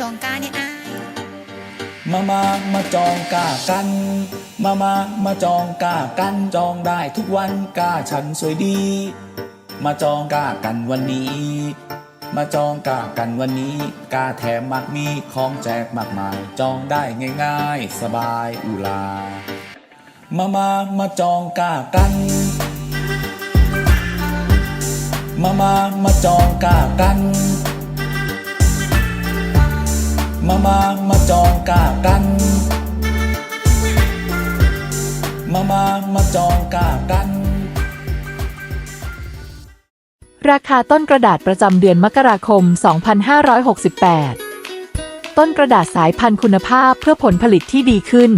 จองกาเนี่ยอายมามามาจองกากัน มามามาจองกากันจองได้ทุกวันกาฉันสวยดี มาจองกากันวันนี้ มาจองกากันวันนี้ กาแถมมากมีของแจกมากมาย จองได้ง่ายๆ สบายอุลา มามามาจองกากันมามามาจองกากัน มามามาจองกากัน มามามาจองกากัน ราคาต้นกระดาษประจำเดือนมกราคม 2568 ต้นกระดาษสายพันธุ์คุณภาพเพื่อผลผลิตที่ดีขึ้น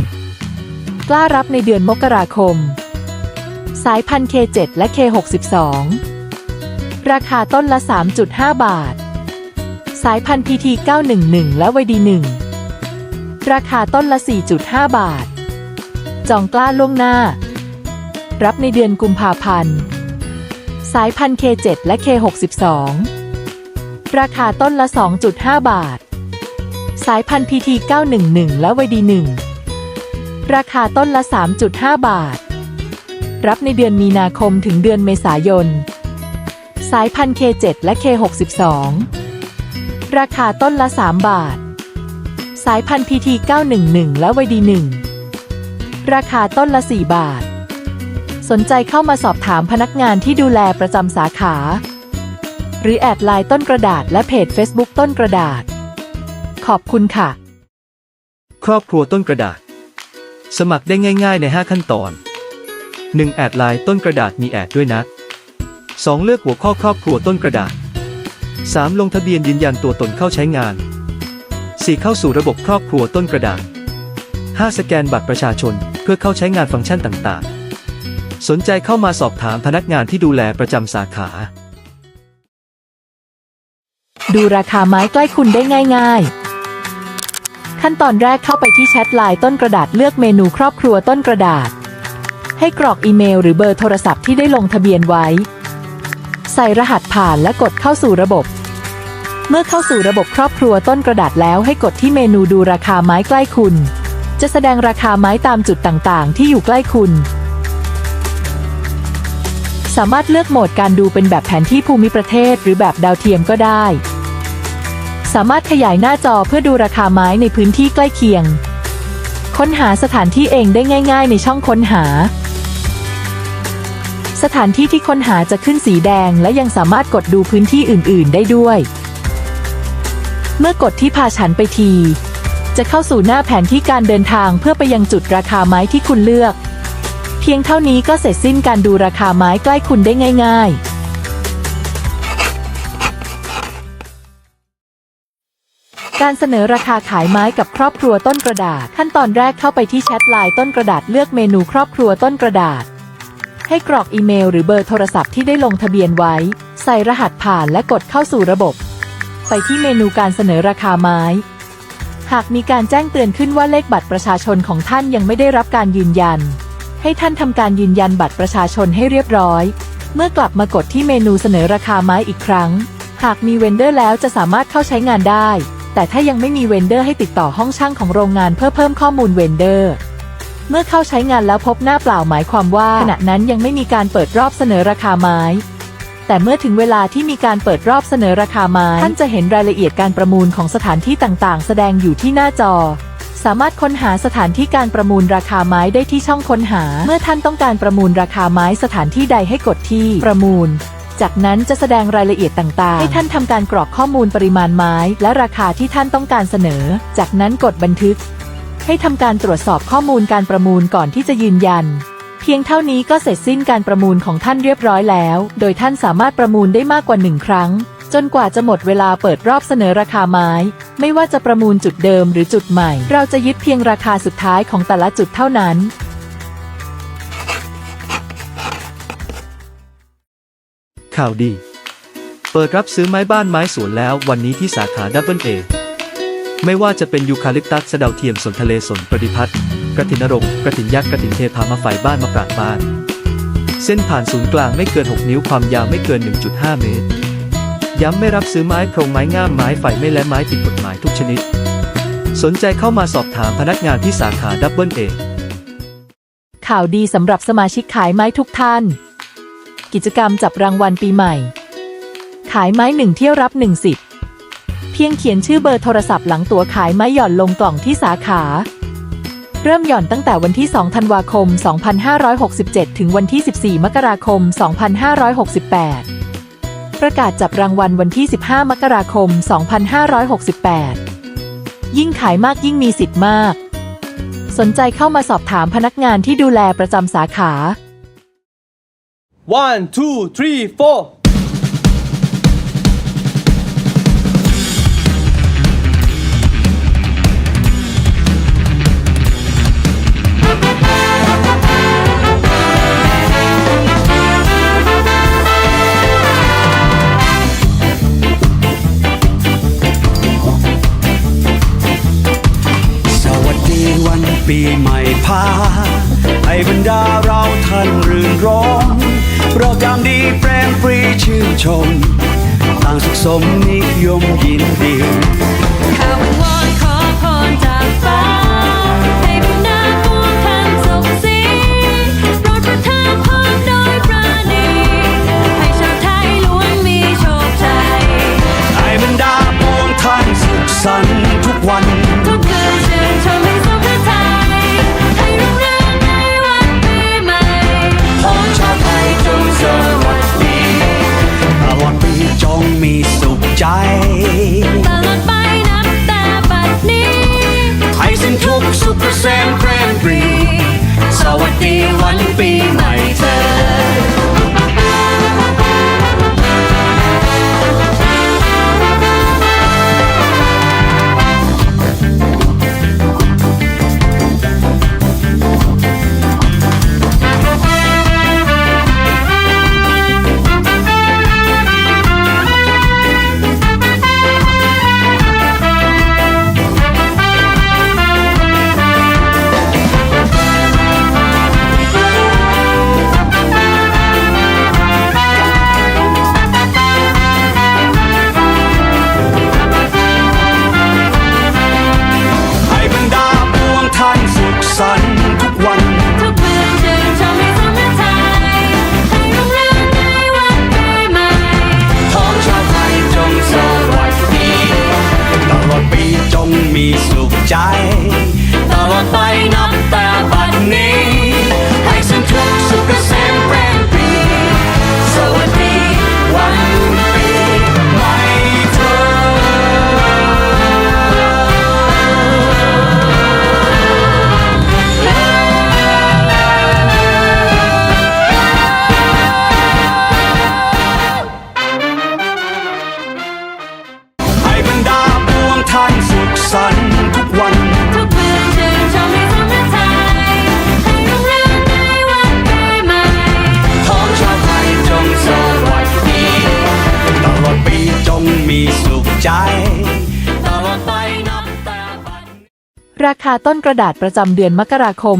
กล้ารับในเดือนมกราคม สายพันธุ์ K7 และ K62 ราคาต้นละ 3.5 บาท สายพันธุ์ PT 911 และ YD1 ราคาต้นละ 4.5 บาท จองกล้าล่วงหน้า รับในเดือนกุมภาพันธ์ สายพันธุ์ K7 และ K62 ราคาต้นละ 2.5 บาท สายพันธุ์ PT 911 และ YD1 ราคาต้นละ 3.5 บาท รับในเดือนมีนาคมถึงเดือนเมษายน สายพันธุ์ K7 และ K62 ราคาต้นละ 3 บาท สายพันธุ์ PT 911 และ YD1 ราคาต้นละ 4 บาท สนใจเข้ามาสอบถามพนักงานที่ดูแลประจำสาขา หรือแอดไลน์ต้นกระดาษและเพจ Facebook ต้นกระดาษ ขอบคุณค่ะ ครอบครัวต้นกระดาษ สมัครได้ง่าย ๆ ใน 5 ขั้นตอน 1. แอดไลน์ต้นกระดาษมีแอดด้วยนะ 2. เลือกหัวข้อครอบครัวต้นกระดาษ 3. ลงทะเบียนยืนยันตัวตนเข้าใช้งาน 4. เข้าสู่ระบบครอบครัวต้นกระดาษ 5. สแกนบัตรประชาชนเพื่อเข้าใช้งานฟังก์ชันต่างๆ สนใจเข้ามาสอบถามพนักงานที่ดูแลประจำสาขา ดูราคาไม้ใกล้คุณได้ง่าย ๆ ขั้นตอนแรกเข้าไปที่แชทไลน์ต้นกระดาษเลือกเมนูครอบครัวต้นกระดาษ ให้กรอกอีเมลหรือเบอร์โทรศัพท์ที่ได้ลงทะเบียนไว้ ใส่รหัสผ่านและกดเข้าสู่ระบบ เมื่อเข้าสู่ระบบครอบครัวต้นกระดาษแล้วให้กดที่เมนูดูราคาไม้ใกล้คุณ จะแสดงราคาไม้ตามจุดต่างๆ ที่อยู่ใกล้คุณ สามารถเลือกโหมดการดูเป็นแบบแผนที่ภูมิประเทศหรือแบบดาวเทียมก็ได้ สามารถขยายหน้าจอเพื่อดูราคาไม้ในพื้นที่ใกล้เคียง ค้นหาสถานที่เองได้ง่าย ๆ ในช่องค้นหาสถานที่ที่ค้นหาจะขึ้นสีแดงและยังสามารถกดดูพื้นที่อื่น ๆ ได้ด้วย เมื่อกดที่พาฉันไปที จะเข้าสู่หน้าแผนที่การเดินทางเพื่อไปยังจุดราคาไม้ที่คุณเลือก เพียงเท่านี้ก็เสร็จสิ้นการดูราคาไม้ใกล้คุณได้ง่าย ๆการเสนอราคาขายไม้กับครอบครัวต้นกระดาษ ขั้นตอนแรกเข้าไปที่แชทไลน์ต้นกระดาษเลือกเมนูครอบครัวต้นกระดาษ ให้กรอกอีเมลหรือเบอร์โทรศัพท์ที่ได้ลงทะเบียนไว้ ใส่รหัสผ่านและกดเข้าสู่ระบบ ไปที่เมนูการเสนอราคาไม้ หากมีการแจ้งเตือนขึ้นว่าเลขบัตรประชาชนของท่านยังไม่ได้รับการยืนยัน ให้ท่านทำการยืนยันบัตรประชาชนให้เรียบร้อย เมื่อกลับมากดที่เมนูเสนอราคาไม้อีกครั้ง หากมีเวนเดอร์แล้วจะสามารถเข้าใช้งานได้ แต่ถ้ายังไม่มีเวนเดอร์ให้ติดต่อห้องช่างของโรงงานเพื่อเพิ่มข้อมูลเวนเดอร์เมื่อเข้าใช้งานแล้วพบหน้าเปล่าหมายความว่าขณะนั้นยังไม่มีการเปิดรอบเสนอราคาไม้ แต่เมื่อถึงเวลาที่มีการเปิดรอบเสนอราคาไม้ท่านจะเห็นรายละเอียดการประมูลของสถานที่ต่างๆ แสดงอยู่ที่หน้าจอ สามารถค้นหาสถานที่การประมูลราคาไม้ได้ที่ช่องค้นหา เมื่อท่านต้องการประมูลราคาไม้สถานที่ใดให้กดที่ประมูล จากนั้นจะแสดงรายละเอียดต่างๆ ให้ท่านทำการกรอกข้อมูลปริมาณไม้ และราคาที่ท่านต้องการเสนอ จากนั้นกดบันทึก ให้ทำการตรวจสอบข้อมูลการประมูลก่อนที่จะยืนยัน พียงเท่านี้ก็เสร็จสิ้นการประมูลของท่านเรียบร้อยแล้ว โดยท่านสามารถประมูลได้มากกว่าหนึ่งครั้ง จนกว่าจะหมดเวลาเปิดรอบเสนอราคาไม้ ไม่ว่าจะประมูลจุดเดิมหรือจุดใหม่ เราจะยึดเพียงราคาสุดท้ายของแต่ละจุดเท่านั้นข่าวดี เปิดรับซื้อไม้บ้านไม้สวนแล้ววันนี้ที่สาขาดับเบิลเอไม่ว่าจะเป็นยูคาลิปตัสสะเดาเทียมสนทะเลสนประดิพัฒน์ กระถินนรงกระถินยักษ์กระถินเทพามาไฟบ้านมาปรางบ้าน เส้นผ่านศูนย์กลางไม่เกิน 6 นิ้วความยาวไม่เกิน 1.5 เมตร ย้ำไม่รับซื้อไม้โครงไม้ง่ามไม้ไฟไม่และไม้ผิดกฎหมายทุกชนิด สนใจเข้ามาสอบถามพนักงานที่สาขาดับเบิลเอข่าวดีสำหรับสมาชิกขายไม้ทุกท่าน กิจกรรมจับรางวัลปีใหม่ ขายไม้หนึ่งเที่ยวรับหนึ่งสิทธิ์เพียงเขียนชื่อเบอร์โทรศัพท์หลังตัวขายไม้หย่อนลงกล่องที่สาขา เริ่มหย่อนตั้งแต่วันที่ 2 ธันวาคม 2567 ถึงวันที่ 14 มกราคม 2568 ประกาศจับรางวัลวันที่ 15 มกราคม 2568 ยิ่งขายมากยิ่งมีสิทธิ์มาก สนใจเข้ามาสอบถามพนักงานที่ดูแลประจำสาขา One, two, three, four. ปีใหม่พาให้บรรดาเราท่านรื่นรมเราจำดีแปรมปรีชื่นชม ต่างสุขสมนิยมยินดีข้าวิงวอนขอพรจากฟ้าาคาต้นกระดาษประจำเดือนมกราคม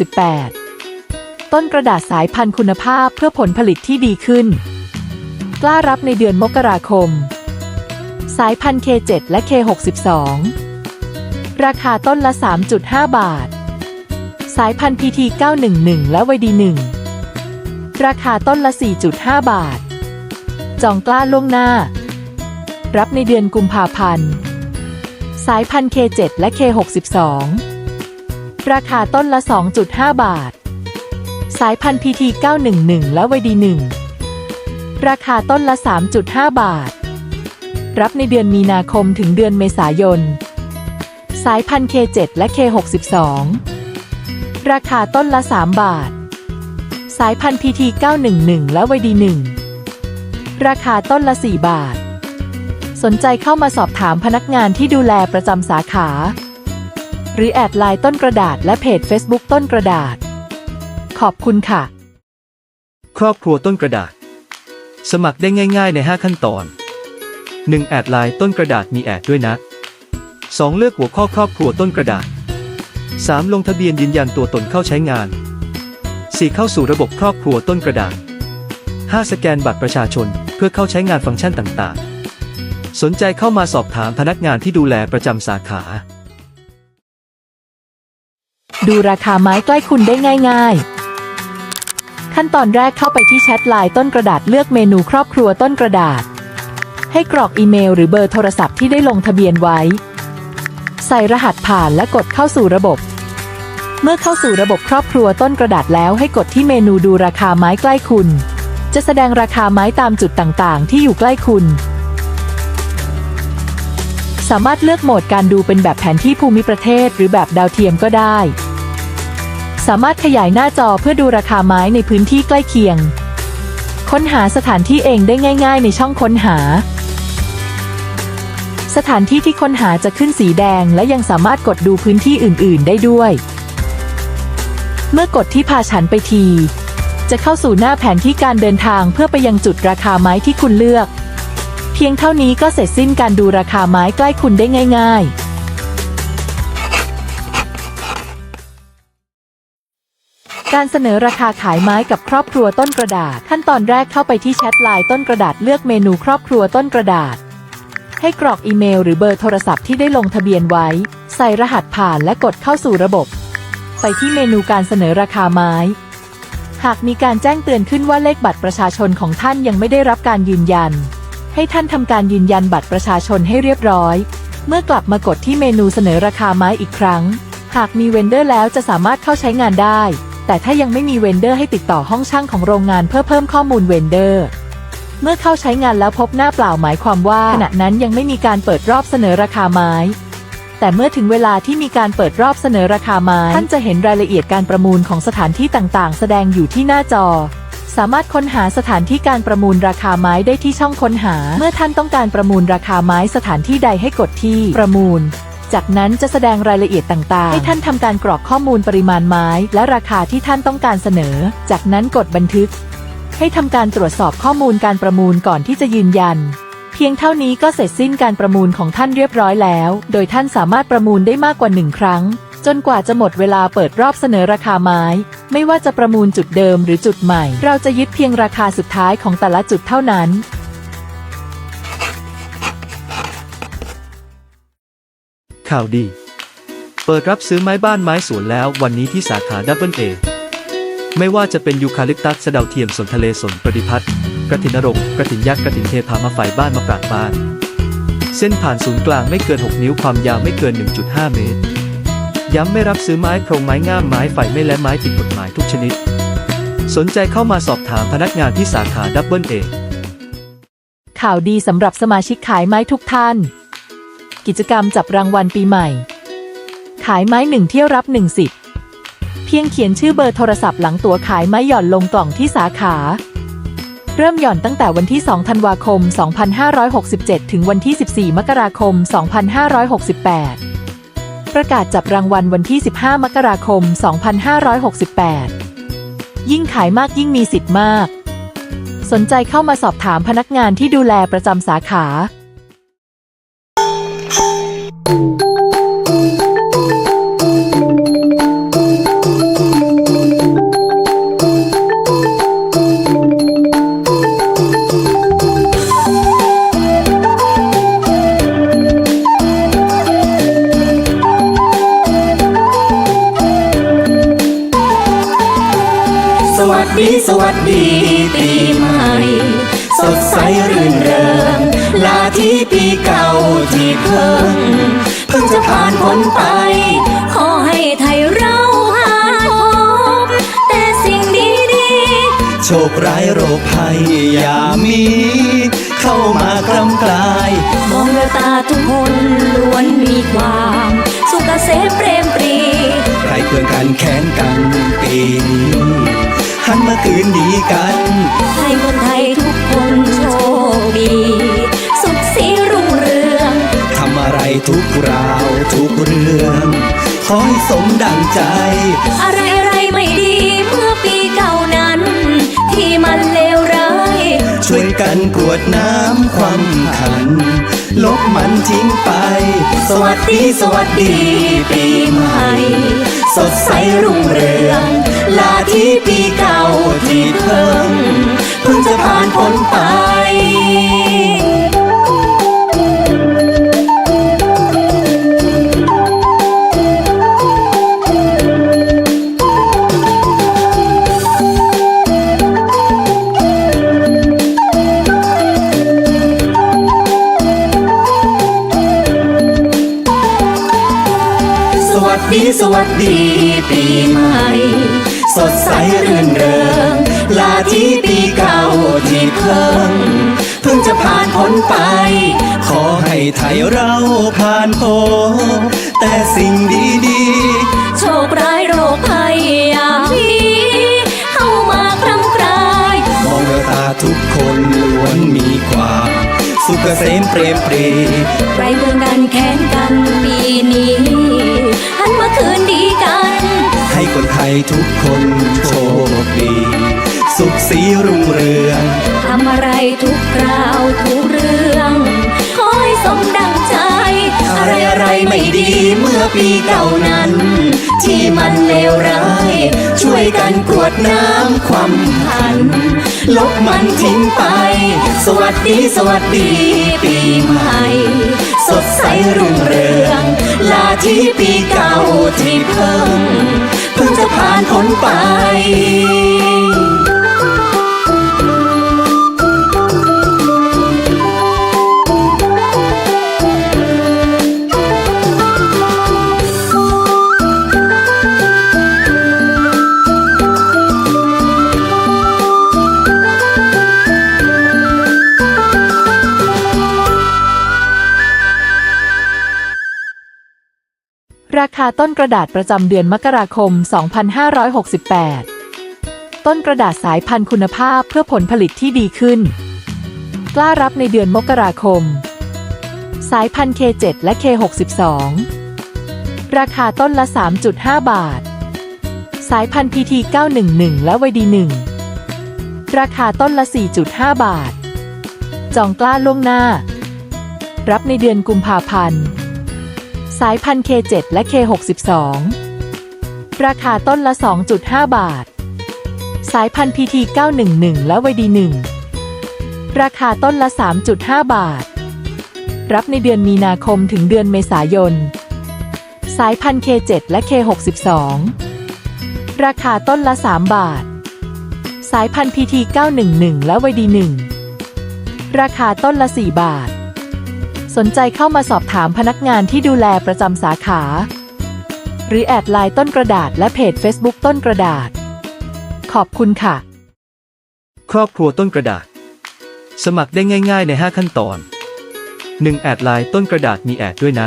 2568 ต้นกระดาษสายพันธุ์คุณภาพเพื่อผลผลิตที่ดีขึ้น กล้ารับในเดือนมกราคม สายพันธุ์ K7 และ K62 ราคาต้นละ 3.5 บาท สายพันธุ์ PT 911 และ YD1 ราคาต้นละ 4.5 บาท จองกล้าล่วงหน้า รับในเดือนกุมภาพันธ์ สายพันธุ์ K7 และ K62 ราคาต้นละ 2.5 บาท สายพันธุ์ PT 911 และ YD1 ราคาต้นละ 3.5 บาท รับในเดือนมีนาคมถึงเดือนเมษายน สายพันธุ์ K7 และ K62 ราคาต้นละ 3 บาท สายพันธุ์ PT 911 และ YD1 ราคาต้นละ 4 บาท สนใจเข้ามาสอบถามพนักงานที่ดูแลประจำสาขา หรือแอดไลน์ต้นกระดาษและเพจ Facebook ต้นกระดาษ ขอบคุณค่ะ ครอบครัวต้นกระดาษ สมัครได้ง่าย ๆ ใน 5 ขั้นตอน 1. แอดไลน์ต้นกระดาษมีแอดด้วยนะ 2. เลือกหัวข้อครอบครัวต้นกระดาษ 3. ลงทะเบียนยืนยันตัวตนเข้าใช้งาน 4. เข้าสู่ระบบครอบครัวต้นกระดาษ 5. สแกนบัตรประชาชนเพื่อเข้าใช้งานฟังก์ชันต่างๆ สนใจเข้ามาสอบถามพนักงานที่ดูแลประจำสาขา ดูราคาไม้ใกล้คุณได้ง่ายๆ ขั้นตอนแรกเข้าไปที่แชทไลน์ต้นกระดาษเลือกเมนูครอบครัวต้นกระดาษ ให้กรอกอีเมลหรือเบอร์โทรศัพท์ที่ได้ลงทะเบียนไว้ ใส่รหัสผ่านและกดเข้าสู่ระบบ เมื่อเข้าสู่ระบบครอบครัวต้นกระดาษแล้วให้กดที่เมนูดูราคาไม้ใกล้คุณ จะแสดงราคาไม้ตามจุดต่างๆ ที่อยู่ใกล้คุณ สามารถเลือกโหมดการดูเป็นแบบแผนที่ภูมิประเทศ หรือแบบดาวเทียมก็ได้ สามารถขยายหน้าจอเพื่อดูราคาไม้ในพื้นที่ใกล้เคียง ค้นหาสถานที่เองได้ง่าย ๆ ในช่องค้นหา สถานที่ที่ค้นหาจะขึ้นสีแดง และยังสามารถกดดูพื้นที่อื่น ๆ ได้ด้วย เมื่อกดที่พาฉันไปที จะเข้าสู่หน้าแผนที่การเดินทางเพื่อไปยังจุดราคาไม้ที่คุณเลือก พียงเท่านี้ก็เสร็จสิ้นการดูราคาไม้ใกล้คุณได้ง่าย ๆการเสนอราคาขายไม้กับครอบครัวต้นกระดาษ ขั้นตอนแรกเข้าไปที่แชทไลน์ต้นกระดาษเลือกเมนูครอบครัวต้นกระดาษ ให้กรอกอีเมลหรือเบอร์โทรศัพท์ที่ได้ลงทะเบียนไว้ ใส่รหัสผ่านและกดเข้าสู่ระบบ ไปที่เมนูการเสนอราคาไม้ หากมีการแจ้งเตือนขึ้นว่าเลขบัตรประชาชนของท่านยังไม่ได้รับการยืนยัน ให้ท่านทำการยืนยันบัตรประชาชนให้เรียบร้อย เมื่อกลับมากดที่เมนูเสนอราคาไม้อีกครั้ง หากมีเวนเดอร์แล้วจะสามารถเข้าใช้งานได้ แต่ถ้ายังไม่มีเวนเดอร์ให้ติดต่อห้องช่างของโรงงานเพื่อเพิ่มข้อมูลเวนเดอร์ เมื่อเข้าใช้งานแล้วพบหน้าเปล่าหมายความว่าขณะนั้นยังไม่มีการเปิดรอบเสนอราคาไม้ แต่เมื่อถึงเวลาที่มีการเปิดรอบเสนอราคาไม้ท่านจะเห็นรายละเอียดการประมูลของสถานที่ต่างๆ แสดงอยู่ที่หน้าจอ สามารถค้นหาสถานที่การประมูลราคาไม้ได้ที่ช่องค้นหา เมื่อท่านต้องการประมูลราคาไม้สถานที่ใดให้กดที่ประมูล จากนั้นจะแสดงรายละเอียดต่างๆ ให้ท่านทำการกรอกข้อมูลปริมาณไม้ และราคาที่ท่านต้องการเสนอ จากนั้นกดบันทึก ให้ทำการตรวจสอบข้อมูลการประมูลก่อนที่จะยืนยันเพียงเท่านี้ก็เสร็จสิ้นการประมูลของท่านเรียบร้อยแล้ว โดยท่านสามารถประมูลได้มากกว่าหนึ่งครั้ง จนกว่าจะหมดเวลาเปิดรอบเสนอราคาไม้ ไม่ว่าจะประมูลจุดเดิมหรือจุดใหม่ เราจะยึดเพียงราคาสุดท้ายของแต่ละจุดเท่านั้นข่าวดี เปิดรับซื้อไม้บ้านไม้สวนแล้ววันนี้ที่สาขาดับเบิลเอไม่ว่าจะเป็นยูคาลิปตัสสะเดาเทียมสนทะเลสนประดิพัฒน์กระถินนรงกระถินยักษ์กระถินเทพามาไฟบ้านมะปรางบ้าน เส้นผ่านศูนย์กลางไม่เกิน 6 นิ้วความยาวไม่เกิน 1.5 เมตร ย้ำไม่รับซื้อไม้โครงไม้ง่ามไม้ไฟไม่และไม้ผิดกฎหมายทุกชนิด สนใจเข้ามาสอบถามพนักงานที่สาขาดับเบิลเอข่าวดีสำหรับสมาชิกขายไม้ทุกท่าน กิจกรรมจับรางวัลปีใหม่ ขายไม้หนึ่งเที่ยวรับหนึ่งสิทธิ์เพียงเขียนชื่อเบอร์โทรศัพท์หลังตั๋วขายไม้หย่อนลงกล่องที่สาขา เริ่มหย่อนตั้งแต่วันที่ 2 ธันวาคม 2567 ถึงวันที่ 14 มกราคม 2568 ประกาศจับรางวัลวันที่ 15 มกราคม 2568 ยิ่งขายมากยิ่งมีสิทธิ์มาก สนใจเข้ามาสอบถามพนักงานที่ดูแลประจำสาขา ษมเปรมปรีใครเพื่อนกันแค้นกันปีนี้หันมาคืนดีกัน ให้คนไทยทุกคนโชคดี สุขสีรุ่งเรืองทำอะไรทุกราวทุกเรื่องขอให้สมดังใจ อะไรอะไรไม่ดีเมื่อปีเก่านั้น ที่มันเลวร้าย ช่วยกันกรวดน้ำความขัน ลบมันทิ้งไป สวัสดีสวัสดีปีใหม่ สดใสรุ่งเรืองลาที่ปีเก่าที่เพิ่งเพิ่งจะผ่านพ้นไป สวัสดีปีใหม่ สดใสรื่นเริง ลาที่ปีเก่าที่เพิ่งเพิ่งจะผ่านพ้นไป ขอให้ไทยเราผ่านพ้นแต่สิ่งดีๆ โชคร้ายโรคภัยอย่างนี้เข้ามาครั้งครายมองแววตาทุกคนล้วนมีความสุขเกษมเปรมปรีไรเรื่องกันแค้นกันปีนี้ ให้คนไทยทุกคนโชคดี ดีเมื่อปีเก่านั้น ที่มันเลวร้าย ช่วยกันกรวดน้ำความพัน ลบมันทิ้งไป สวัสดีสวัสดีปีใหม่ สดใสรุ่งเรือง ลาที่ปีเก่าที่เพิ่ง เพิ่งจะผ่านพ้นไป ราคาต้นกระดาษประจำเดือนมกราคม 2568 ต้นกระดาษสายพันธุ์คุณภาพเพื่อผลผลิตที่ดีขึ้น กล้ารับในเดือนมกราคม สายพันธุ์ K7 และ K62 ราคาต้นละ 3.5 บาท สายพันธุ์ PT 911 และ YD1 ราคาต้นละ 4.5 บาท จองกล้าล่วงหน้า รับในเดือนกุมภาพันธ์ สายพันธุ์ K7 และ K62 ราคาต้นละ 2.5 บาท สายพันธุ์ PT 911 และ YD1 ราคาต้นละ 3.5 บาท รับในเดือนมีนาคมถึงเดือนเมษายน สายพันธุ์ K7 และ K62 ราคาต้นละ 3 บาท สายพันธุ์ PT 911 และ YD1 ราคาต้นละ 4 บาท สนใจเข้ามาสอบถามพนักงานที่ดูแลประจำสาขา หรือแอดไลน์ต้นกระดาษและเพจ Facebook ต้นกระดาษ ขอบคุณค่ะ ครอบครัวต้นกระดาษ สมัครได้ง่าย ๆ ใน 5 ขั้นตอน 1. แอดไลน์ต้นกระดาษมีแอดด้วยนะ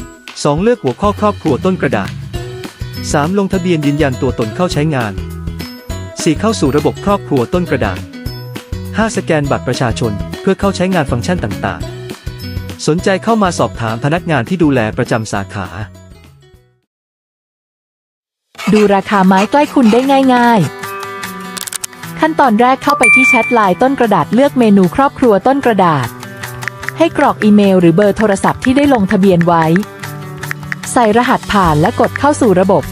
2. เลือกหัวข้อครอบครัวต้นกระดาษ 3. ลงทะเบียนยืนยันตัวตนเข้าใช้งาน 4. เข้าสู่ระบบครอบครัวต้นกระดาษ 5. สแกนบัตรประชาชนเพื่อเข้าใช้งานฟังก์ชันต่างๆ สนใจเข้ามาสอบถามพนักงานที่ดูแลประจำสาขา ดูราคาไม้ใกล้คุณได้ง่าย ๆ ขั้นตอนแรกเข้าไปที่แชทไลน์ต้นกระดาษเลือกเมนูครอบครัวต้นกระดาษ ให้กรอกอีเมลหรือเบอร์โทรศัพท์ที่ได้ลงทะเบียนไว้ ใส่รหัสผ่านและกดเข้าสู่ระบบ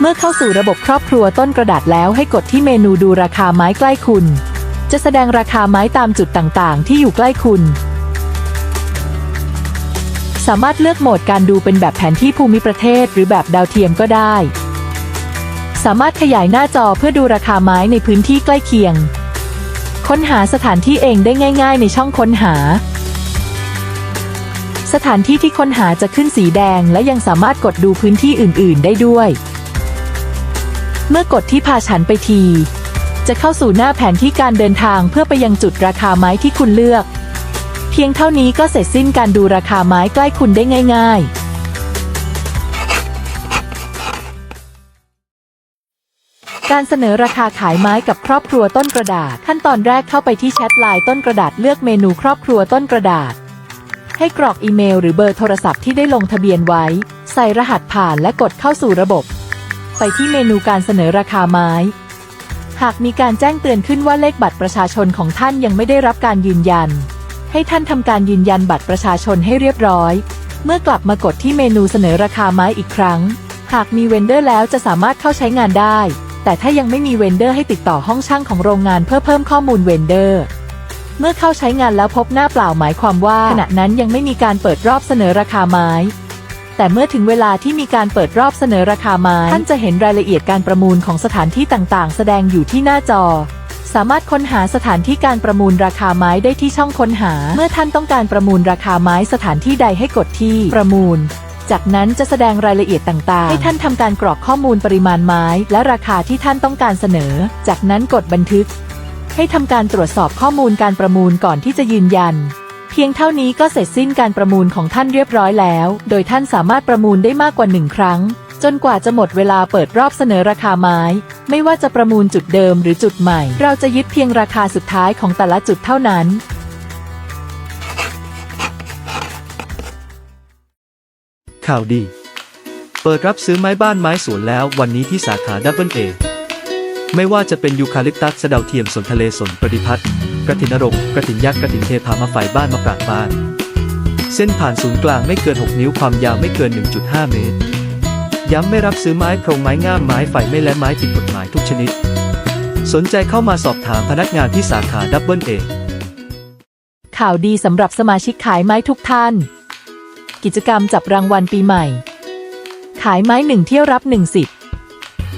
เมื่อเข้าสู่ระบบครอบครัวต้นกระดาษแล้วให้กดที่เมนูดูราคาไม้ใกล้คุณ จะแสดงราคาไม้ตามจุดต่างๆ ที่อยู่ใกล้คุณ สามารถเลือกโหมดการดูเป็นแบบแผนที่ภูมิประเทศ หรือแบบดาวเทียมก็ได้ สามารถขยายหน้าจอเพื่อดูราคาไม้ในพื้นที่ใกล้เคียง ค้นหาสถานที่เองได้ง่าย ๆ ในช่องค้นหา สถานที่ที่ค้นหาจะขึ้นสีแดง และยังสามารถกดดูพื้นที่อื่น ๆ ได้ด้วย เมื่อกดที่พาฉันไปที จะเข้าสู่หน้าแผนที่การเดินทางเพื่อไปยังจุดราคาไม้ที่คุณเลือก เพียงเท่านี้ก็เสร็จสิ้นการดูราคาไม้ใกล้คุณได้ง่ายๆการเสนอราคาขายไม้กับครอบครัวต้นกระดาษ ขั้นตอนแรกเข้าไปที่แชทไลน์ต้นกระดาษเลือกเมนูครอบครัวต้นกระดาษ ให้กรอกอีเมลหรือเบอร์โทรศัพท์ที่ได้ลงทะเบียนไว้ ใส่รหัสผ่านและกดเข้าสู่ระบบ ไปที่เมนูการเสนอราคาไม้ หากมีการแจ้งเตือนขึ้นว่าเลขบัตรประชาชนของท่านยังไม่ได้รับการยืนยัน ให้ท่านทำการยืนยันบัตรประชาชนให้เรียบร้อย เมื่อกลับมากดที่เมนูเสนอราคาไม้อีกครั้ง หากมีเวนเดอร์แล้วจะสามารถเข้าใช้งานได้ แต่ถ้ายังไม่มีเวนเดอร์ให้ติดต่อห้องช่างของโรงงานเพื่อเพิ่มข้อมูลเวนเดอร์เมื่อเข้าใช้งานแล้วพบหน้าเปล่าหมายความว่า ขณะนั้นยังไม่มีการเปิดรอบเสนอราคาไม้ แต่เมื่อถึงเวลาที่มีการเปิดรอบเสนอราคาไม้ ท่านจะเห็นรายละเอียดการประมูลของสถานที่ต่างๆ แสดงอยู่ที่หน้าจอ สามารถค้นหาสถานที่การประมูลราคาไม้ได้ที่ช่องค้นหา เมื่อท่านต้องการประมูลราคาไม้สถานที่ใดให้กดที่ประมูล จากนั้นจะแสดงรายละเอียดต่างๆ ให้ท่านทำการกรอกข้อมูลปริมาณไม้ และราคาที่ท่านต้องการเสนอ จากนั้นกดบันทึก ให้ทำการตรวจสอบข้อมูลการประมูลก่อนที่จะยืนยันเพียงเท่านี้ก็เสร็จสิ้นการประมูลของท่านเรียบร้อยแล้ว โดยท่านสามารถประมูลได้มากกว่าหนึ่งครั้ง จนกว่าจะหมดเวลาเปิดรอบเสนอราคาไม้ ไม่ว่าจะประมูลจุดเดิมหรือจุดใหม่ เราจะยึดเพียงราคาสุดท้ายของแต่ละจุดเท่านั้น ข่าวดี เปิดรับซื้อไม้บ้านไม้สวนแล้ววันนี้ที่สาขาดับเบิลเอไม่ว่าจะเป็นยูคาลิปตัสสะเดาเทียมสนทะเลสนปฏิพัฒน์กระถินนรงกระถินยักษ์กระถินเทพามาไฟบ้านมะปรางบ้าน เส้นผ่านศูนย์กลางไม่เกิน 6 นิ้วความยาวไม่เกิน 1.5 เมตร ย้ำไม่รับซื้อไม้โพรงไม้ง่ามไม้ไฟไม่และไม้ผิดกฎหมายทุกชนิด สนใจเข้ามาสอบถามพนักงานที่สาขาดับเบิลเอข่าวดีสำหรับสมาชิกขายไม้ทุกท่าน กิจกรรมจับรางวัลปีใหม่ ขายไม้หนึ่งเที่ยวรับหนึ่งสิทธิ์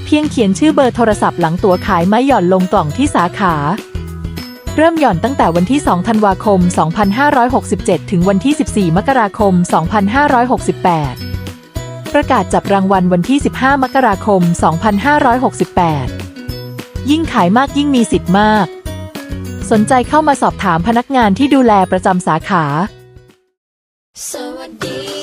เพียงเขียนชื่อเบอร์โทรศัพท์หลังตัวขายไม้หย่อนลงกล่องที่สาขา เริ่มหย่อนตั้งแต่วันที่ 2 ธันวาคม 2567 ถึงวันที่ 14 มกราคม 2568 ประกาศจับรางวัลวันที่ 15 มกราคม 2568 ยิ่งขายมากยิ่งมีสิทธิ์มาก สนใจเข้ามาสอบถามพนักงานที่ดูแลประจำสาขา สวัสดี